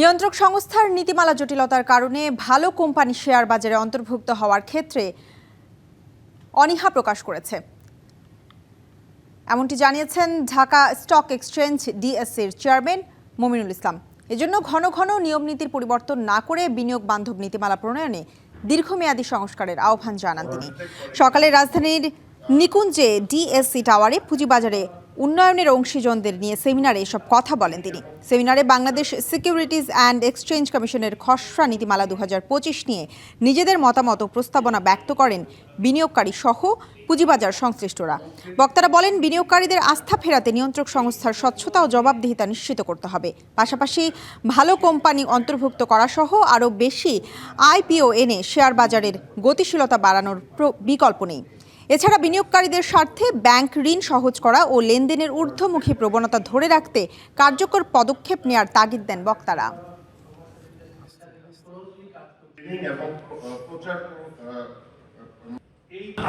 নিয়ন্ত্রক সংস্থার নীতিমালা জটিলতার কারণে ভালো কোম্পানি শেয়ার বাজারে অন্তর্ভুক্ত হওয়ার ক্ষেত্রে অনীহা প্রকাশ করেছে। এমনটি জানিয়েছেন ঢাকা স্টক এক্সচেঞ্জ ডিএসসির চেয়ারম্যান মমিনুল ইসলাম। এজন্য ঘন ঘন নিয়ম নীতির পরিবর্তন না করে বিনিয়োগ বান্ধব নীতিমালা প্রণয়নে দীর্ঘমেয়াদী সংস্কারের আহ্বান জানান তিনি। সকালে রাজধানীর নিকুঞ্জে ডিএসসি টাওয়ারে পুঁজিবাজারে উন্নয়নের অংশীজনদের নিয়ে সেমিনারে এসব কথা বলেন তিনি। সেমিনারে বাংলাদেশ সিকিউরিটিজ অ্যান্ড এক্সচেঞ্জ কমিশনের খসড়া নীতিমালা দু হাজার পঁচিশ নিয়ে নিজেদের মতামত প্রস্তাবনা ব্যক্ত করেন বিনিয়োগকারী সহ পুঁজিবাজার সংশ্লিষ্টরা। বক্তারা বলেন, বিনিয়োগকারীদের আস্থা ফেরাতে নিয়ন্ত্রক সংস্থার স্বচ্ছতা ও জবাবদিহিতা নিশ্চিত করতে হবে। পাশাপাশি ভালো কোম্পানি অন্তর্ভুক্ত করা সহ আরও বেশি আইপিও এনে শেয়ার বাজারের গতিশীলতা বাড়ানোর বিকল্প নেই। এছাড়া বিনিয়োগকারীদের স্বার্থে ব্যাংক ঋণ সহজ করা ও লেনদেনের ঊর্ধ্বমুখী প্রবণতা ধরে রাখতে কার্যকর পদক্ষেপ নেয়ার তাগিদ দেন বক্তারা।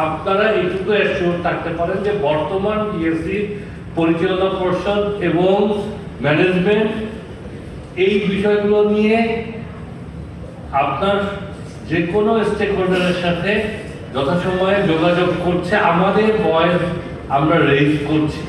আপনারা এইটুকু থাকতে পারেন যে বর্তমান পরিচালনা পর্ষদ এবং ম্যানেজমেন্ট এই বিষয়গুলো নিয়ে আপনার যে কোনো স্টেক হোল্ডারের সাথে যথাসময়ে যোগাযোগ করছে। আমাদের বয়স আমরা রেজ করছি।